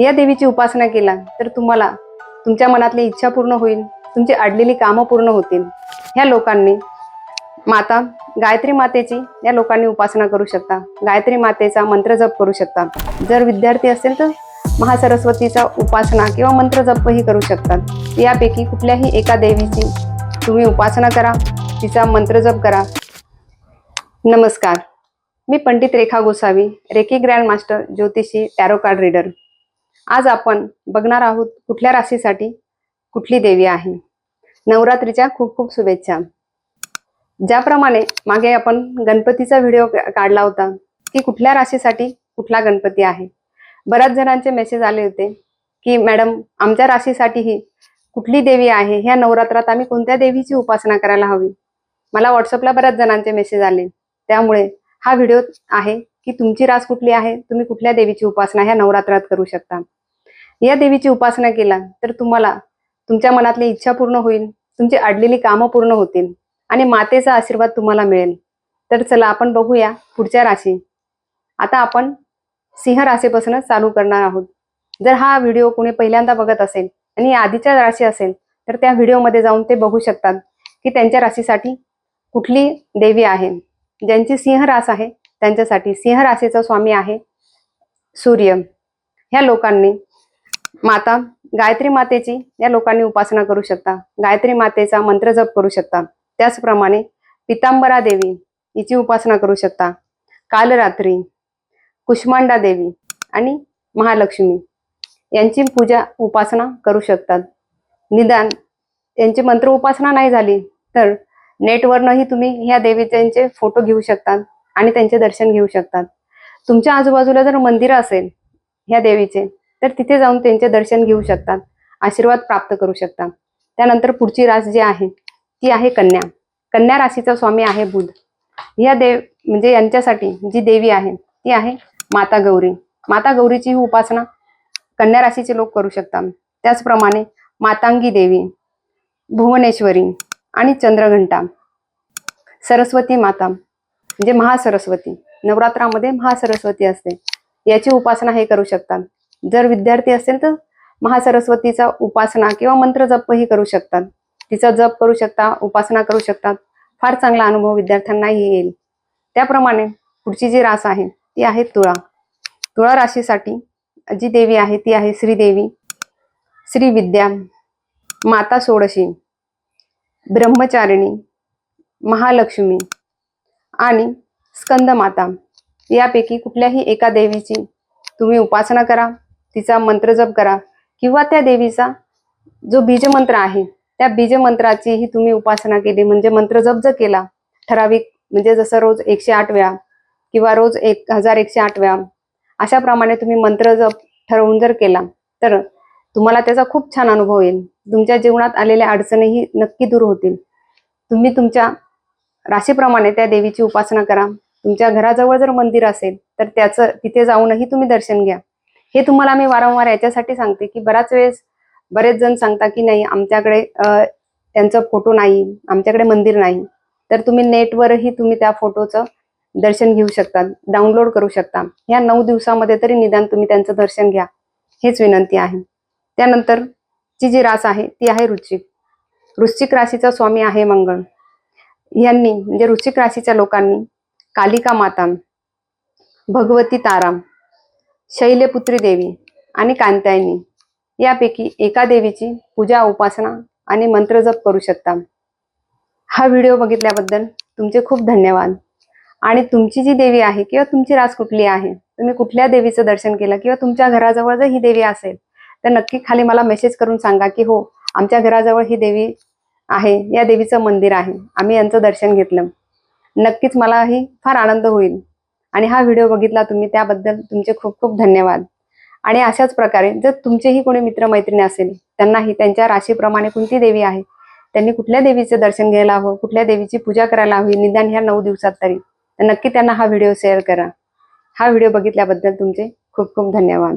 या देवीची उपासना केला तर तुम्हाला तुमच्या मनातली इच्छा पूर्ण होईल तुमची अडलेली कामं पूर्ण होतील. ह्या लोकांनी माता गायत्री मातेची या लोकांनी उपासना करू शकता. गायत्री मातेचा मंत्र जप करू शकता. जर विद्यार्थी असेल तर महासरस्वतीचा उपासना किंवा मंत्र जपही करू शकतात यापैकी कुठल्याही एका देवीची तुम्ही उपासना करा तिचा मंत्र जप करा. नमस्कार. मी Pandit Rekha Gosavi reiki grand master ज्योतिषी टॅरो कार्ड रीडर. आज आपण बघणार आहोत कुठल्या राशीसाठी कुठली देवी आहे. नवरात्रीच्या खूप खूप शुभेच्छा. ज्याप्रमाणे मागे आपण गणपतीचा व्हिडिओ काढला होता की कुठल्या राशीसाठी कुठला गणपती आहे. बऱ्याच जणांचे मेसेज आले होते की मॅडम आमच्या राशीसाठीही कुठली देवी आहे ह्या नवरात्रात आम्ही कोणत्या देवीची उपासना करायला हवी. मला व्हॉट्सअपला बऱ्याच जणांचे मेसेज आले त्यामुळे हा व्हिडिओ आहे की तुमची रास कुठली आहे? तुम्ही कुठल्या देवीची उपासना ह्या नवरात्रात करू शकता? या देवीची उपासना केला तर तुम्हाला तुमच्या मनातली इच्छा पूर्ण होईल तुमची अडलेली कामं पूर्ण होतील आणि मातेचा आशीर्वाद तुम्हाला मिळेल. तर चला आपण बघूया पुढच्या राशी. आता आपण सिंह राशीपासून चालू करणार आहोत. जर हा व्हिडिओ कोणी पहिल्यांदा बघत असेल आणि आधीच्या राशी असेल तर त्या व्हिडिओमध्ये जाऊन ते बघू शकतात की त्यांच्या राशीसाठी कुठली देवी आहे. ज्यांची सिंह रास आहे त्यांच्यासाठी सिंह राशीचा स्वामी आहे सूर्य. ह्या लोकांनी माता गायत्री मातेची या लोकांनी उपासना करू शकता. गायत्री मातेचा मंत्र जप करू शकता. त्याचप्रमाणे पितांबरा देवी हिची उपासना करू शकता. कालरात्री कुष्मांडा देवी आणि महालक्ष्मी यांची पूजा उपासना करू शकतात. निदान यांची मंत्र उपासना नाही झाली तर नेटवरनंही तुम्ही ह्या देवीचे फोटो घेऊ शकतात. आणि त्यांचे दर्शन घेऊ शकतात. तुमच्या आजूबाजूला जर मंदिर असेल ह्या देवीचे तर तिथे जाऊन त्यांचे दर्शन घेऊ शकतात आशीर्वाद प्राप्त करू शकतात. त्यानंतर पुढची रास जी आहे ती आहे कन्या. कन्या राशीचा स्वामी आहे बुध. या देव म्हणजे यांच्यासाठी जी देवी आहे ती आहे माता गौरी. माता गौरीची ही उपासना कन्या राशीचे लोक करू शकतात. त्याचप्रमाणे मातांगी देवी भुवनेश्वरी आणि चंद्रघंटा सरस्वती माता. म्हणजे महासरस्वती. नवरात्रामध्ये महासरस्वती असते. याची उपासना हे करू शकतात. जर विद्यार्थी असेल तर महासरस्वतीचा उपासना किंवा मंत्र जपही करू शकतात. तिचा जप करू शकता उपासना करू शकतात. फार चांगला अनुभव विद्यार्थ्यांनाही येईल. त्याप्रमाणे पुढची जी रास आहे ती आहे तुळा. तुळा राशीसाठी जी देवी आहे ती आहे श्रीदेवी. श्री विद्या माता सोडशी ब्रह्मचारिणी महालक्ष्मी आणि स्कंद माता यापैकी कुठल्याही एका देवीची तुम्ही उपासना करा तिचा मंत्र जप करा किंवा त्या देवीचा जो बीजमंत्र आहे त्या बीजमंत्राचीही तुम्ही उपासना केली. म्हणजे मंत्र जप जर केला ठराविक म्हणजे जसं रोज एकशे आठ वेळा किंवा रोज एक हजार एकशे आठ वेळा अशा प्रमाणे तुम्ही मंत्र जप ठरवून जर केला तर तुम्हाला त्याचा खूप छान अनुभव येईल. तुमच्या जीवनात आलेल्या अडचणीही नक्की दूर होतील. तुम्ही तुमच्या राशीप्रमाणे त्या देवीची उपासना करा. तुमच्या घराजवळ जर मंदिर असेल तर त्याचं तिथे जाऊनही तुम्ही दर्शन घ्या. हे तुम्हाला मी वारंवार याच्यासाठी सांगते की बराच वेळेस बरेच जण सांगता की नाही आमच्याकडे त्यांचा फोटो नाही आमच्याकडे मंदिर नाही. तर तुम्ही नेटवरही तुम्ही त्या फोटोचं दर्शन घेऊ शकता डाउनलोड करू शकता. या नऊ दिवसामध्ये तरी निदान तुम्ही त्यांचं दर्शन घ्या. हेच विनंती आहे. त्यानंतर ची जी रास आहे ती आहे रुचिक वृश्चिक राशीचा स्वामी आहे मंगळ. यांनी म्हणजे रुचिक राशीच्या लोकांनी कालिका माता भगवती ताराम शैलपुत्री देवी आणि कांत्यायनी यापैकी एका देवीची पूजा उपासना आणि मंत्रजप करू शकता. हा व्हिडिओ बघितल्याबद्दल तुमचे खूप धन्यवाद. आणि तुमची जी देवी आहे किंवा तुमची रास कुठली आहे तुम्ही कुठल्या देवीचं दर्शन केलं किंवा तुमच्या घराजवळ जर ही देवी असेल तर नक्की खाली मला मेसेज करून सांगा की हो आमच्या घराजवळ ही देवी आहे या देवीचं मंदिर आहे. आम्ही यांचं दर्शन घेतलं. नक्कीच मलाही फार आनंद होईल. आणि हा व्हिडिओ बघितला तुम्ही त्याबद्दल तुमचे खूप खूप धन्यवाद. आणि अशाच प्रकारे जर तुमचेही कोणी मित्रमैत्रिणी असेल त्यांनाही त्यांच्या राशीप्रमाणे कोणती देवी आहे त्यांनी कुठल्या देवीचं दर्शन घ्यायला हवं कुठल्या देवीची पूजा करायला हवी निदान ह्या नऊ दिवसात तरी तर नक्की त्यांना हा व्हिडिओ शेअर करा. हा व्हिडिओ बघितल्याबद्दल तुमचे खूप खूप धन्यवाद.